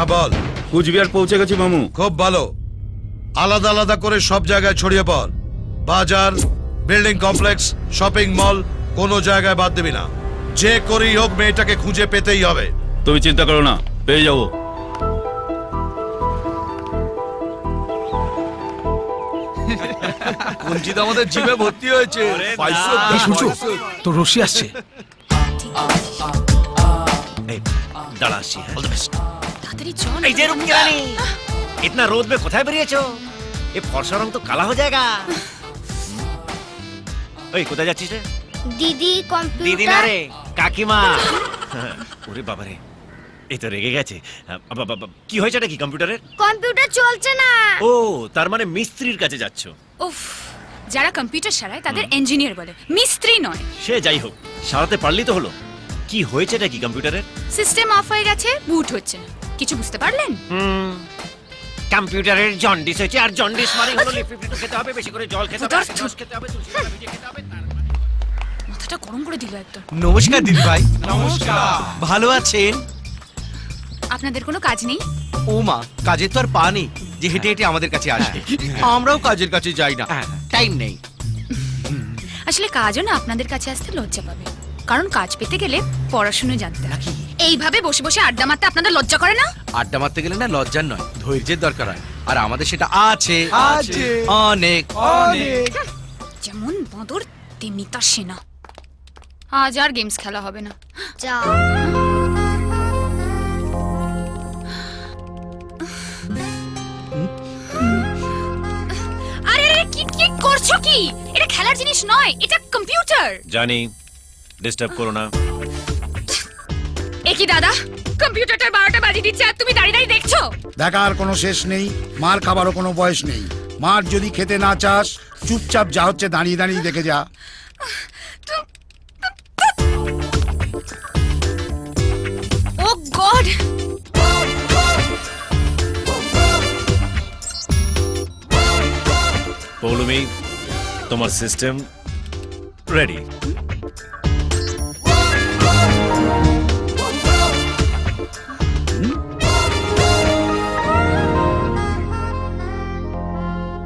হ্যাঁ বল। কুচবিহার পৌঁছে গেছি মামু। খুব ভালো। আলাদা আলাদা করে সব জায়গায় ছড়িয়ে পড়। বাজার বিল্ডিং কমপ্লেক্স শপিং মল কোনো জায়গায় বাদ দিবি না। যে করেই হোক মেয়েটাকে খুঁজে পেতেই হবে। তুমি চিন্তা করো না পেয়ে যাব। কুঞ্চিত আমাদের জিমে ভর্তি হয়েছে। তোর রশি আসছে। দাঁড়া আসছি অল দ্য বেস্ট তাড়াতাড়ি চল এই যে রুম রানী इतना रोद में কোথায় বেরিয়েছো এ ফর্সা রং তো কালা হয়ে যায়গা ওই কোথায় যাচ্ছিস রে দিদি দিদি না কম্পিউটার রে কাকিমা ওরে বাবা রে এই তো রেগে গেছে বাবা, বাবা, কি হয়েছে নাকি কম্পিউটারের কম্পিউটার চলছে না ও তার মানে মিস্ত্রির কাছে যাচ্ছ উফ যারা কম্পিউটার সারায় তাদের ইঞ্জিনিয়ার বলে মিস্ত্রি নয় সে যাই হোক সারাতে পারলি তো হলো কি হয়েছে নাকি কম্পিউটারের? সিস্টেম অফ হয়ে গেছে বুট হচ্ছে না। কিছু বুঝতে পারলেন? হুম। কম্পিউটারের জন্ডিস হয়েছে আর জন্ডিস মানে হলো লিপিড খেতে হবে বেশি করে জল খেতে হবে। রস খেতে হবে তুলসী পাতা ভিজিয়ে খেতে হবে মাথাটা গরম করে দিল একদম। নমস্কার দিদি ভাই। নমস্কার। ভালো আছেন? আপনাদের কোনো কাজ নেই? ও মা কাজের তো আর পা নেই যে হেঁটে হেঁটে আমাদের কাছে আসে আমরাও কাজের কাছে যাই না। টাইম নেই। আসলে কাজও না আপনাদের কাছে আসতে লজ্জা পাবে। কারণ কাজ পেতে গেলে পড়াশুনো জানতে হয়। এইভাবে বসে বসে আড্ডা মারতে আপনাদের লজ্জা করে না? আড্ডা মারতে গেলে না লজ্জার নয় ধৈর্যের দরকার হয়। আর আমাদের সেটা আছে। আছে। অনেক। অনেক। যেমন বাঁদর তেমনি তার সেনা। আজ আর গেমস খেলা হবে না। আরে আরে কি কি করছ কি? এটা খেলার জিনিস নয় এটা কম্পিউটার জানি। ডিস্টার্ব করো না। একি দাদা কম্পিউটারটা বারোটা বাজিয়ে দিচ্ছে আর তুমি দাঁড়িয়ে দাঁড়িয়ে দেখছ? দেখার কোনো শেষ নেই মার খাবারও কোনো বয়স নেই। মার যদি খেতে না চাস চুপচাপ যা হচ্ছে দাঁড়িয়ে দাঁড়িয়ে দেখে যা। Oh god! পৌলমি তোমার সিস্টেম রেডি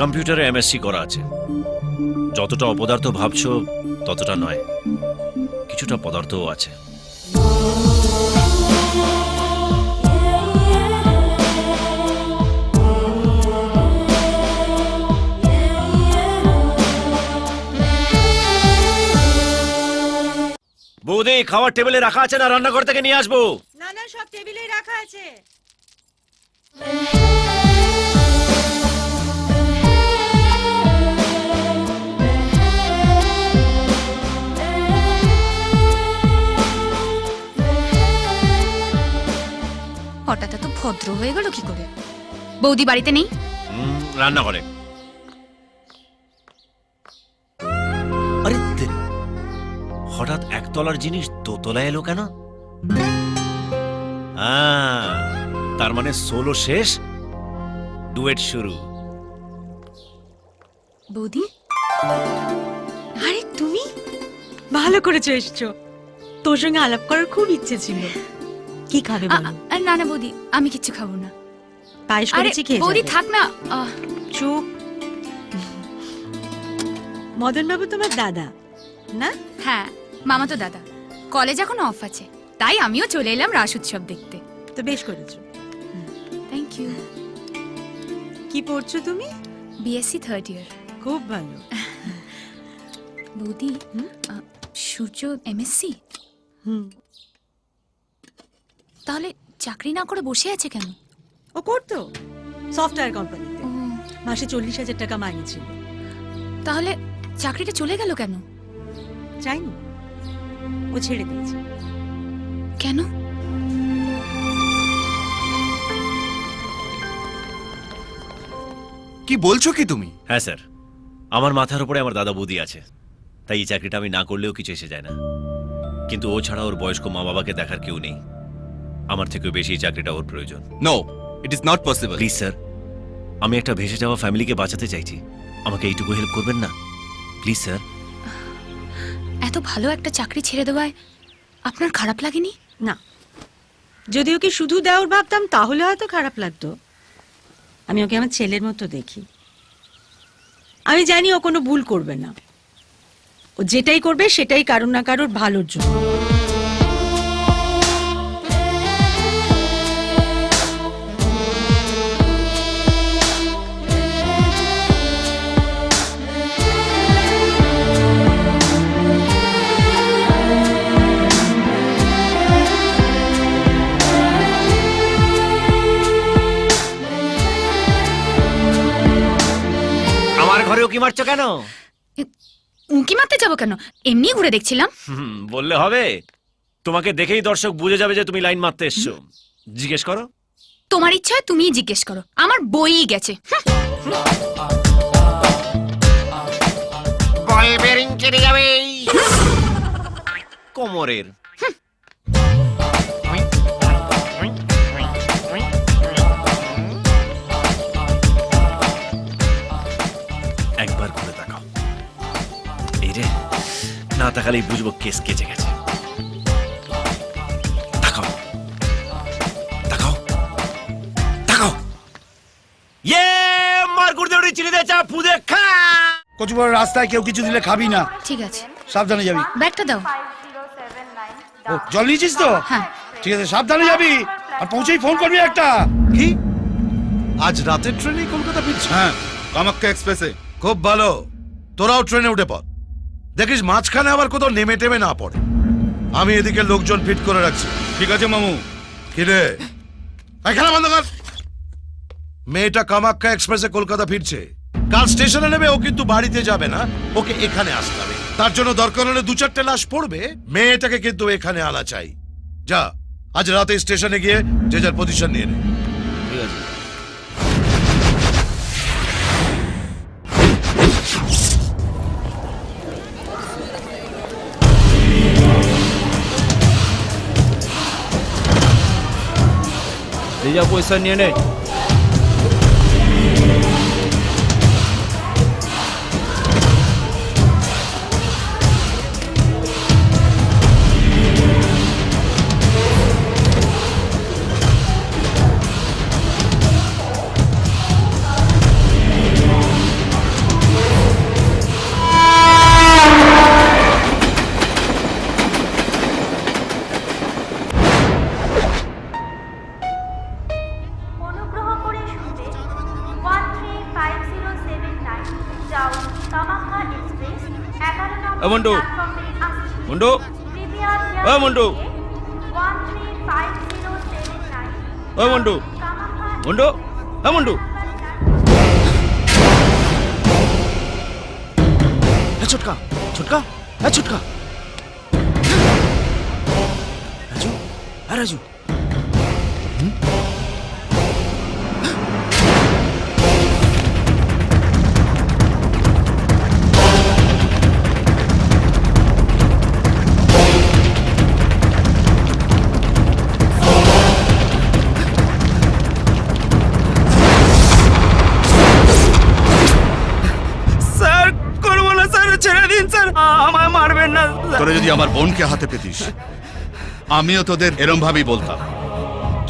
কম্পিউটারে এমএসসি করা আছে। যতটা অপদার্থ ভাবছ, ততটা নয়। কিছুটা পদার্থও আছে। বৌদি, খাওয়ার টেবিলে রাখা আছে না? রান্নাঘর থেকে নিয়ে আসব। না না, সব টেবিলেই রাখা আছে। ভদ্র হয়ে গেল কি করে? বৌদি বাড়িতে নেই? রান্নাঘরে। আরে হঠাৎ একতলার জিনিস দোতলায় এলো কেন? আহ, তার মানে সোলো শেষ ডুয়েট শুরু। বৌদি? আরে তুমি? ভালো করেছ এসছো। তোর সঙ্গে আলাপ করার খুব ইচ্ছে ছিল। কি খাবে বলো আ- না না বৌদি আমি কিচ্ছু খাব না। পায়েস আরে করেছি খেয়ে বৌদি যাবে। থাক না। আহ, চুপ মদন বাবু তোমার দাদা না? হ্যাঁ মামা তো দাদা। কলেজ এখন অফ আছে তাই আমিও চলে এলাম রাস উৎসব দেখতে। তো বেশ করেছ। থ্যাংক ইউ কি পড়ছো তুমি? বিএসসি থার্ড ইয়ার খুব ভালো। বৌদি সূর্য এমএসসি হুম। তাহলে চাকরি না করে বসে আছে কেন? ও করতো। সফটওয়্যার কোম্পানিতে মাসে চল্লিশ হাজার টাকা মাইনে ছিল তাহলে চাকরিটা চলে গেল কেন? চাইনি। ও ছেড়ে দিয়েছে। কেন? কি বলছো কি তুমি? হ্যাঁ স্যার। আমার মাথার উপরে আমার দাদা বৌদি আছে। তাই এই চাকরিটা আমি না করলেও কিছু এসে যায় না। কিন্তু ও ছাড়া ওর বয়স্ক মা বাবাকে দেখার কেউ নেই। আমার থেকেও বেশি এই চাকরিটা ওর প্রয়োজন। No it is not possible please sir আমি একটা ভেসে যাওয়া ফ্যামিলিকে বাঁচাতে চাইছি। আমাকে এইটুকু হেল্প করবেন না। প্লিজ স্যার এত ভালো একটা চাকরি ছেড়ে দেওয়ায় আপনার খারাপ লাগেনি? না। যদি ওকে শুধু দেওর ভাবতাম তাহলে হয়তো খারাপ লাগতো। আমি ওকে আমার ছেলের মতো দেখি। আমি জানি ও কোনো ভুল করবে না। ও যেটাই করবে সেটাই কারোর না কারোর ভালোর জন্য। মারছো কেন? উঁকি মারতে যাব কেন? এমনি ঘুরে দেখছিলাম। হুম, বললে হবে। তোমাকে দেখেই দর্শক বুঝে যাবে যে তুমি লাইন মারতে এসছো। জিজ্ঞেস করো। তোমার ইচ্ছা হয় তুমিই জিজ্ঞেস করো। আমার বইই গেছে। বল বেরিং কেটে যাবে। কোমরের না তাকালেই বুঝব কেস কেচে গেছে। তাকাও। তাকাও। তাকাও। ইয়ে মার গুড় দৌড়ি চিলি দে চা খা। কচু বড় রাস্তায় কেউ কিছু দিলে খাবি না। ঠিক আছে। সাবধানে যাবি। ব্যাগটা দাও। ও জল নিয়েছিস তো? হ্যাঁ। ঠিক আছে সাবধানে যাবি। আর পৌঁছেই ফোন করবি একটা। কি? আজ রাতের ট্রেনেই কলকাতা ফিরছি হ্যাঁ কামাক্কা এক্সপ্রেসে। খুব ভালো। তোরাও ট্রেনে উঠে পড় দেখিস মাঝখানে আবার কোথাও নেমে টেমে না পড়ে। আমি এদিকে লোকজন ফিট করে রাখছি। ঠিক আছে মামু। কিরে এই খেলা বন্ধ কর। মেয়েটা কামাখ্যা এক্সপ্রেসে কলকাতা ফিরছে। কাল স্টেশনে নেবে ও কিন্তু বাড়িতে যাবে না ওকে এখানে আসতে হবে। তার জন্য দরকার হলে দু চারটে লাশ পড়বে মেয়েটাকে কিন্তু এখানে আলা চাই। যা আজ রাতে স্টেশনে গিয়ে যে যার পজিশন নিয়ে নে এই যা পয়সা নিয়ে নে অনুগ্রহ ఏముండు ఉండు ఏముండు ఏముండు ఉండు ఏముండు చుట్కా? చుట్కా? చుట్కా? రాజు? రాజు? তোরা যদি আমার বোনকে হাতে পেতিস আমিও তোদের এরম ভাবেই বলতাম।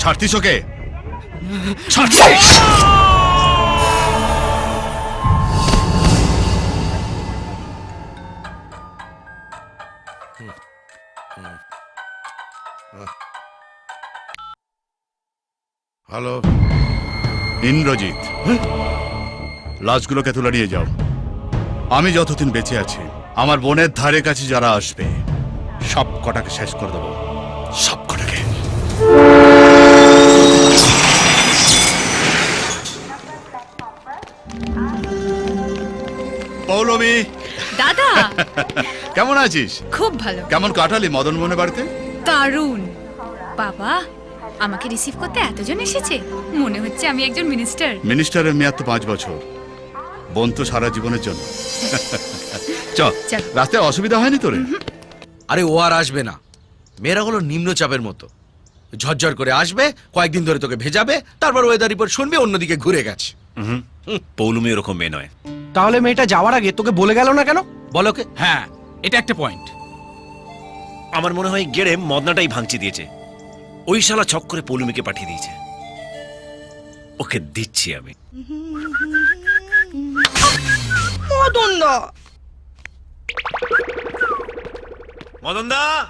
ছাড়তিস ওকে? ছাড়তিস! হ্যালো ইন্দ্রজিৎ লাশগুলোকে তুলে নিয়ে যাও। আমি যতদিন বেঁচে আছি আমার বোনের ধারে কাছে যারা আসবে সব কটাকে শেষ করে দেবো। সব কটাকে। পৌলমী। দাদা! কেমন আছিস? খুব ভালো। কেমন কাটালি মদন মনে বাড়িতে? দারুণ। বাবা আমাকে রিসিভ করতে এতজন এসেছে? মনে হচ্ছে আমি একজন মিনিস্টার মিনিস্টারের মেয়াদ তো পাঁচ বছর। বোন তো সারা জীবনের জন্য। চ চল। রাস্তায় অসুবিধা হয়নি তোরে? আরে ও আর আসবে না। মেয়েরা হলো নিম্নচাপের মতো। ঝরঝর করে আসবে কয়েকদিন ধরে তোকে ভেজাবে তারপর ওয়েদার রিপোর্ট শুনবে অন্যদিকে ঘুরে গেছে। হুম পৌলুমি ওরকম মেয়ে নয়। তাহলে মেয়েটা যাওয়ার আগে তোকে বলে গেল না কেন? বলো কে? হ্যাঁ এটা একটা পয়েন্ট আমার মনে হয় গেড়ে মদনাটাই ভাঙচি দিয়েছে। ওই শালা ছক করে পৌলুমিকে পাঠিয়ে দিয়েছে। ওকে দিচ্ছি আমি। মদন দা মদন দা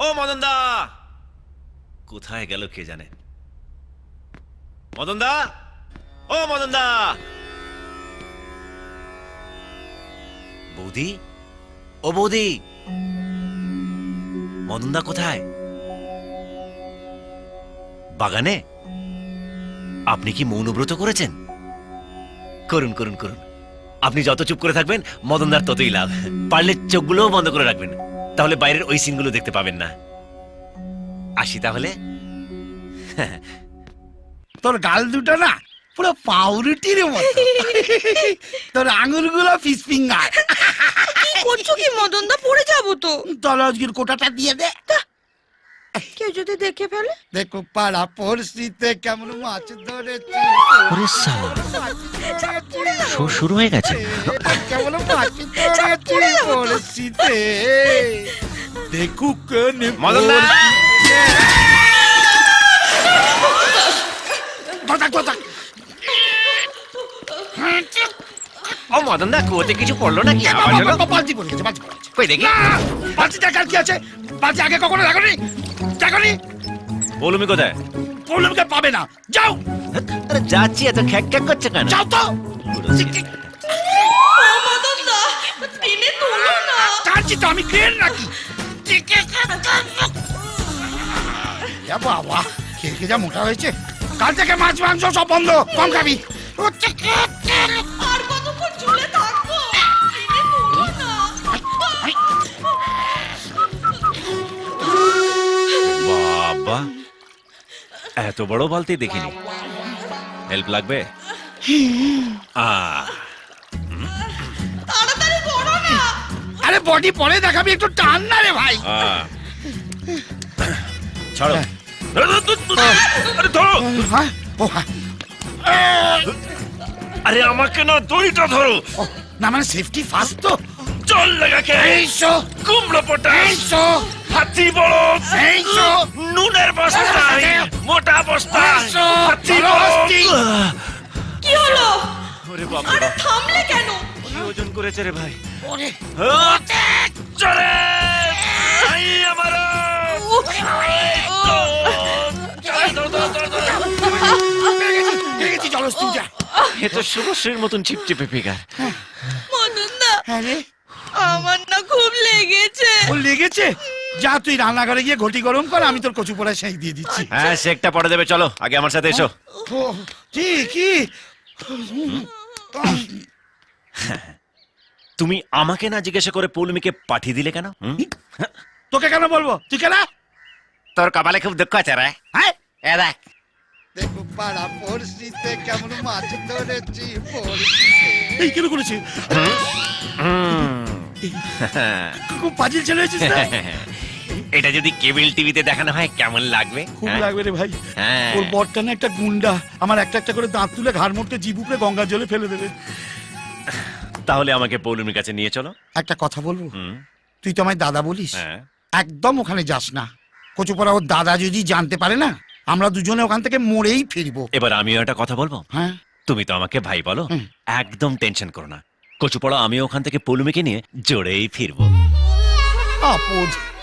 ও মদন দা কোথায় গেল কে জানে? মদন দা ও মদন দা বৌদি? ও বৌদি! মদন দা কোথায়? বাগানে? আপনি কি মৌনব্রত করেছেন? করুন করুন করুন। আপনি যত চুপ করে থাকবেন মদনদার ততই লাভ। পারলে চোখগুলোও বন্ধ করে রাখবেন। তাহলে বাইরের ওই সিনগুলো দেখতে পাবেন না। আসি তাহলে। তোর গাল দুটো না পুরো পাউরুটির মতো। তোর আঙুলগুলো ফিস ফিঙ্গার। করছ কি মদন দা? পড়ে যাব তো। তোর আজকের কোটাটা দিয়ে দে। কেউ যদি দেখে ফেলে? দেখো পাড়া পড়শিতে কেমন মাছ ধরেছি। শুরু হয়ে গেছে। কেমন মাছ ধরেছি পড়শিতে। দেখুক ও মদনদা কুয়োতে কিছু পড়ল নাকি? হলো বালতি পড়ে গেছে বালতি পড়ে গেছে। কই দেখি? বালতি টাকার কি আছে? বালতি আগে কখনো দেখনি দেখনি পৌলুমি কোথায়? প্রবলেমকে পাবে না। যাও। আরে যাচ্ছি এত খ্যাক খ্যাক করছে কেন? যাও তো। টেনে তোলো না। কাঁদছি তো আমি ক্রেন বাবা যা মোটা হয়েছে। কাল থেকে মাছ মাংস সব বন্ধ। কম খাবি। এত বড় বালতি দেখিনি। হেল্প লাগবে? না। আরে বডি পরে দেখাবি একটু টান না রে ভাই। আহ। ছাড়ো। আরে ধরো। হ্যাঁ? ও হ্যাঁ। আরে আমাকে না দড়িটা ধরো। না মানে সেফটি ফার্স্ট তো। জল লাগাকে। এইসো কুমড়ো পটাশ। এইসো হাতি বড় নুনের বস্তায় মোটা বস্তায় এইসো হাতি বড় কি হলো? ওরে বাপ আরে থামলে কেন? কি ওজন করেছে রে ভাই? ওরে। চলে। আই আমার। এ তো শুভশ্রীর মতন চিপচিপে ফিগার। মদন দা হ্যাঁ আমার না খুব লেগেছে। ও লেগেছে? যা তুই রান্নাঘরে গিয়ে ঘটি গরম কর আমি তোর কচু পোড়ায় সেই দিয়ে দিচ্ছি। হ্যাঁ শেকটা পরে দেবে চলো আগে আমার সাথে এসো। ও, কি কি? তুমি আমাকে না জিজ্ঞাসা করে পৌলমীকে পাঠিয়ে দিলে কেন হুম? তোকে কেন বলব? তুই কেন তোর কপালে খুব দুঃখ আছে রে। হ্যাঁ? এ দেখ। দেখো পাড়া পড়শিতে কেমন মাছ ধরেছি পড়শিতে। এই কেন করেছি খুব পাজিল ছেলে হয়েছিস না? এটা যদি কেবল টিভিতে দেখানো হয় কেমন লাগবে? খুব হ্যাঁ? লাগবে রে ভাই। হ্যাঁ। ওর বরটা না একটা গুন্ডা। আমার একটা একটা করে দাঁত তুলে ঘাড় জিভ উপরে গঙ্গার জলে ফেলে দেবে। তাহলে আমাকে পৌলমীর কাছে নিয়ে চলো। একটা কথা বলব? হুম, তুই তো আমায় দাদা বলিস। হ্যাঁ। একদম ওখানে যাস না। কচুপাড়া ওর দাদা যদি জানতে পারে না আমরা দুজনে ওখান থেকে মরেই ফিরবো। এবার আমিও একটা কথা বলব? হ্যাঁ। তুমি তো আমাকে ভাই বলো হুম। একদম টেনশন করো না। কচুপড়া আমি ওখান থেকে পৌলমীকে নিয়ে জোরেই ফিরবো। আপদ।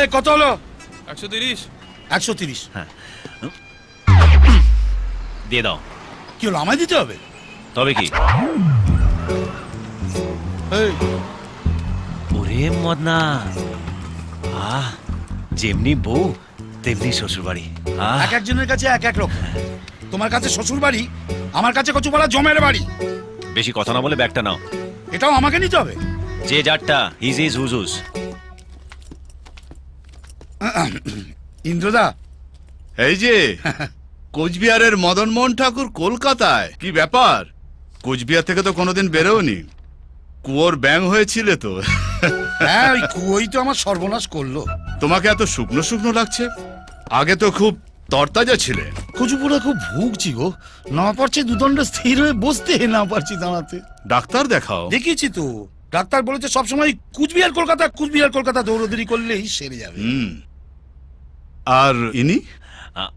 এই কত হলো? একশো তিরিশ। একশো তিরিশ। হ্যাঁ। দিয়ে দাও। কি হলো আমায় দিতে হবে? তবে কি? এই। ওরে মদনা। আহ যেমনি বউ তেমনি শ্বশুর বাড়ি এক একজনের কাছে এক এক রকম। তোমার কাছে শ্বশুর বাড়ি আমার কাছে কচুপাড়া জমের বাড়ি। বেশি কথা না বলে ব্যাগটা নাও। এটাও আমাকে নিতে হবে? যে যারটা হিজ ইজ হুজ হুজ ইন্দ্রদা। এই যে কোচবিহারের মদন মোহন ঠাকুর কলকাতায়। কি ব্যাপার? কোচবিহার থেকে তো কোনোদিন বেরোনি কুয়োর ব্যাং হয়েছিলে তো। হ্যাঁ ওই কুয়োই তো আমার সর্বনাশ করল। তোমাকে এত শুকনো শুকনো লাগছে? আগে তো খুব তরতাজা ছিলে। কচুপুরা খুব ভুগছি গো। না পারছি দুদণ্ড স্থির হয়ে বসতে না পারছি দাঁড়াতে। ডাক্তার দেখাও। দেখিয়েছি তো। ডাক্তার বলেছে সবসময় কুচবিহার কলকাতা কুচবিহার কলকাতা দৌড়দৌড়ি করলেই সেরে যাবে। হুম। আর ইনি?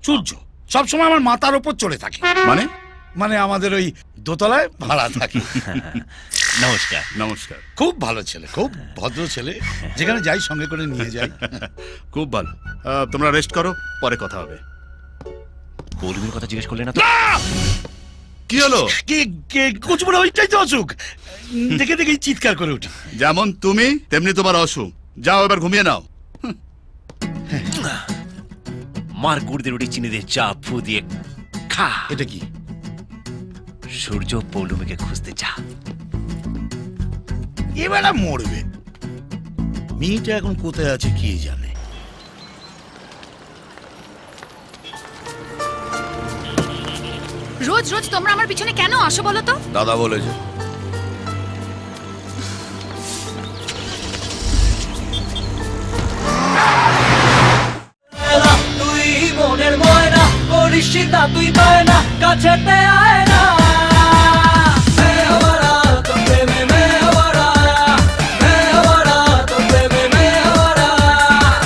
সূর্য। সবসময় আমার মাথার ওপর চড়ে থাকে। মানে? মানে আমাদের ওই দোতলায় ভাড়া থাকে। নমস্কার। নমস্কার। খুব ভালো ছেলে খুব ভদ্র ছেলে। যেখানে যাই সঙ্গে করে নিয়ে যাই। খুব ভালো। তোমরা রেস্ট করো পরে কথা হবে। কথা জিজ্ঞেস করলে না তো? কি হলো? কে কে কচুপুরা ওইটাই তো অসুখ। দেখে দেখেই চিৎকার করে উঠি। যেমন তুমি তেমনি তোমার অসুখ। যাও এবার ঘুমিয়ে নাও। মার গুড় দিয়ে রুটি চিনি দিয়ে চা ফু দিয়ে খা। এটা কি? সূর্য পৌলুমিকে খুঁজতে যা। এবেলা মরবে। মেয়েটা এখন কোথায় আছে কে জানে? রোজ রোজ তোমরা আমার পিছনে কেন আসো বলো তো? দাদা বলেছে। তুই মনের ময়না করিস তুই পায় না কাছেতে আয়